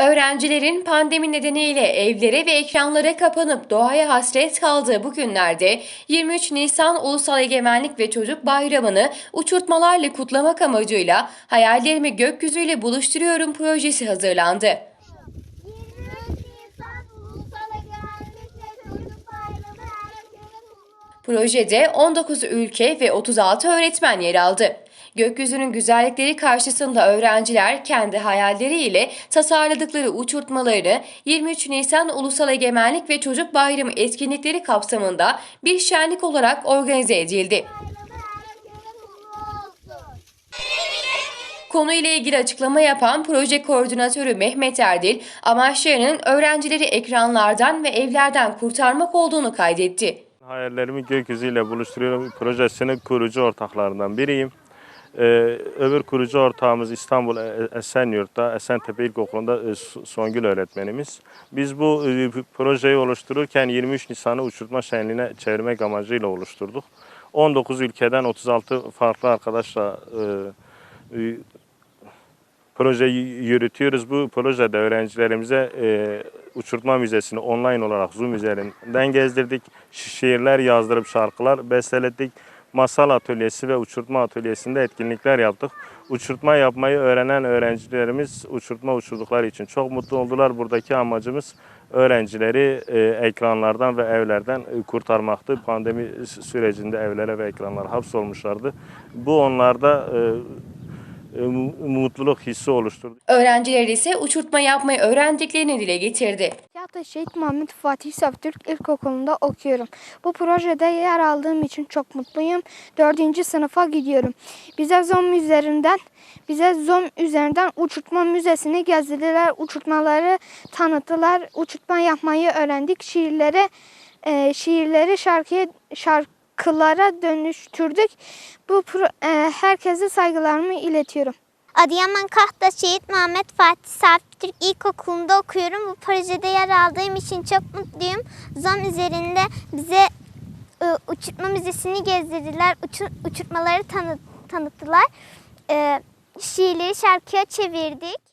Öğrencilerin pandemi nedeniyle evlere ve ekranlara kapanıp doğaya hasret kaldığı bu günlerde 23 Nisan Ulusal Egemenlik ve Çocuk Bayramı'nı uçurtmalarla kutlamak amacıyla Hayallerimi Gökyüzüyle Buluşturuyorum projesi hazırlandı. 23 Nisan Ulusal Egemenlik ve Çocuk Bayramı herkese kutlu olsun. Projede 19 ülke ve 36 öğretmen yer aldı. Gökyüzünün güzellikleri karşısında öğrenciler kendi hayalleriyle tasarladıkları uçurtmalarını 23 Nisan Ulusal Egemenlik ve Çocuk Bayramı etkinlikleri kapsamında bir şenlik olarak organize edildi. Konuyla ilgili açıklama yapan proje koordinatörü Mehmet Erdil, amaçlarının öğrencileri ekranlardan ve evlerden kurtarmak olduğunu kaydetti. Hayallerimi gökyüzüyle buluşturuyorum projesinin kurucu ortaklarından biriyim. Ee, öbür kurucu ortağımız İstanbul E- Esenyurt'ta, Esentepe İlkokulu'nda e, Songül öğretmenimiz. Biz bu e, projeyi oluştururken 23 Nisan'ı uçurtma şenliğine çevirmek amacıyla oluşturduk. 19 ülkeden 36 farklı arkadaşla e, e, projeyi yürütüyoruz. Bu projede öğrencilerimize e, uçurtma müzesini online olarak Zoom üzerinden gezdirdik. Şiirler yazdırıp şarkılar besteledik. Masal atölyesi ve uçurtma atölyesinde etkinlikler yaptık. Uçurtma yapmayı öğrenen öğrencilerimiz uçurtma uçurdukları için çok mutlu oldular. Buradaki amacımız öğrencileri e, ekranlardan ve evlerden e, kurtarmaktı. Pandemi sürecinde evlere ve ekranlara hapsolmuşlardı. Bu onlarda e, mutluluk hissi oluşturdu. Öğrenciler ise uçurtma yapmayı öğrendiklerini dile getirdi. Tiyatro Şehit Muhammed Fatih Saftürk İlkokulu'nda okuyorum. Bu projede yer aldığım için çok mutluyum. Dördüncü sınıfa gidiyorum. Bize Zoom üzerinden bize Zoom üzerinden uçurtma müzesini gezdirdiler. Uçurtmaları tanıttılar. Uçurtma yapmayı öğrendik. Şiirleri e, şiirleri şarkıya şarkılara dönüştürdük. Bu e, herkese saygılarımı iletiyorum. Adıyaman Kahta Şehit Muhammed Fatih Safi Türk İlkokulu'nda okuyorum. Bu projede yer aldığım için çok mutluyum. Zoom üzerinde bize e, uçurtma müzesini gezdirdiler. Uçur- uçurtmaları tanı- tanıttılar. E, şiirleri şarkıya çevirdik.